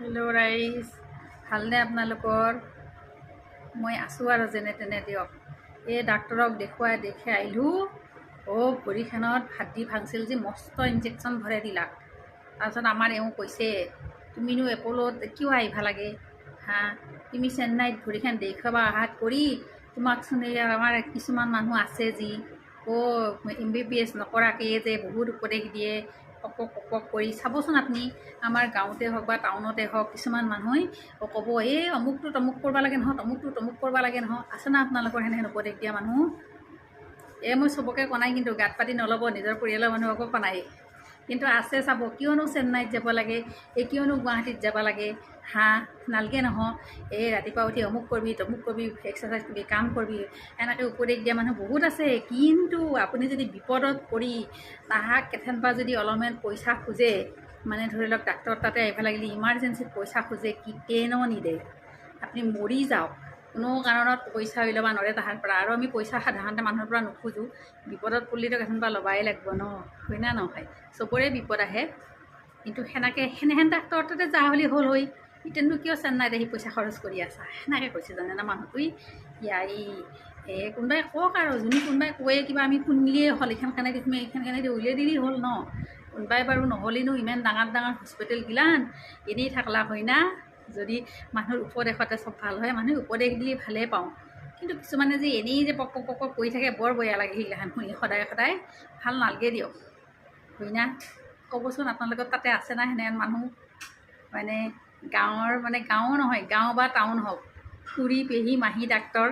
Hello ৰাইজ ভালনে আপোনালোকৰ? মই আছোঁ আৰু যেনে তেনে দিয়ক। এই ডাক্তৰক দেখুৱাই দেখুৱাই আহিলোঁ। অ' ভৰিখনত হাড্ডি ভাংছিল যে মস্ত ইনজেকশ্যন ভৰাই দিলাক। তাৰপিছত আমাৰ এওঁ কৈছে তুমিনো এপলত কিয় আহিব লাগে? হা তুমি চেন্নাইত ভৰিখন দেখুৱাব অহাত কৰি তোমাকচোন এই আমাৰ কিছুমান মানুহ আছে যি অ' এম বি বি এছ নকৰাকৈয়ে যে বহুত উপদেশ দিয়ে কৰি চাবচোন আপুনি আমাৰ গাঁৱতে হওক বা টাউনতে হওক কিছুমান মানুহে ক'ব এই অমুকটো তমুক কৰিব লাগে নহয় তমুকটো তমুক কৰিব লাগে নহয়। আছে না আপোনালোকৰ সেনেহেন উপদেশ দিয়া মানুহ? এই মই চবকে কনাই কিন্তু গাত পাতি নল'ব নিজৰ পৰিয়ালৰ মানুহকো কনাই কিন্তু আছে চাব কিয়নো চেন্নাইত যাব লাগে এই কিয়নো গুৱাহাটীত যাব লাগে হাঁহ নালগে নহয় এই ৰাতিপুৱা উঠি অমুক কৰিবি তমুক কৰিবি এক্সাৰচাইজ কৰিবি কাম কৰিবি এনেকৈ উপদেশ দিয়া মানুহ বহুত আছে। কিন্তু আপুনি যদি বিপদত পৰি তাহাক কেথেনবা যদি অলপমান পইচা খোজে মানে ধৰি লওক ডাক্তৰ তাতে আহিব লাগিলে ইমাৰ্জেঞ্চিত পইচা খোজে কি ট্ৰেইনো নিদে। আপুনি মৰি যাওক। কোনো কাৰণত পইচা হৈ ল'ব নোৱাৰে তাহাৰ পৰা। আৰু আমি পইচা সাধাৰণতে মানুহৰ পৰা নোখোজোঁ। বিপদত পৰিলেতো কেথেনবা ল'বাই লাগিব ন? হয় না নহয়? চবৰে বিপদ আহে। কিন্তু সেনেকৈ সেনেহেন ডাক্তৰ তাতে যা বুলি হ'ল হৈ। ইতেননো কিয় চেন্নাইত আহি পইচা খৰচ কৰি আছা? সেনেকৈ কৈছে জানে না মানুহটোৱে ইয়াই এই কোনোবাই কওক আৰু। যোনে কোনোবাই কয়ে কিবা আমি শুনিলেই হ'ল? এইখন কেনে তুমি এইখন কেনে উলিয়াই দিলেই হ'ল ন? কোনোবাই বাৰু নহ'লেনো ইমান ডাঙৰ ডাঙৰ হস্পিটেল গিলান। এনেই থাকলা হয় না? যদি মানুহৰ উপদেশতে চব ভাল হয় মানুহে উপদেশ দিলে ভালেই পাওঁ। কিন্তু কিছুমানে যে এনেই যে পক পক কৰি থাকে বৰ বেয়া লাগে সেইগিলাখান শুনি সদায় সদায় ভাল নালাগে দিয়ক। হয় না ক'বচোন আপোনালোকৰ তাতে আছে না সেনেহেন মানুহ? মানে গাঁৱৰ মানে গাঁও নহয় গাঁও বা টাউন হওক। খুৰী পেহী মাহী ডাক্তৰ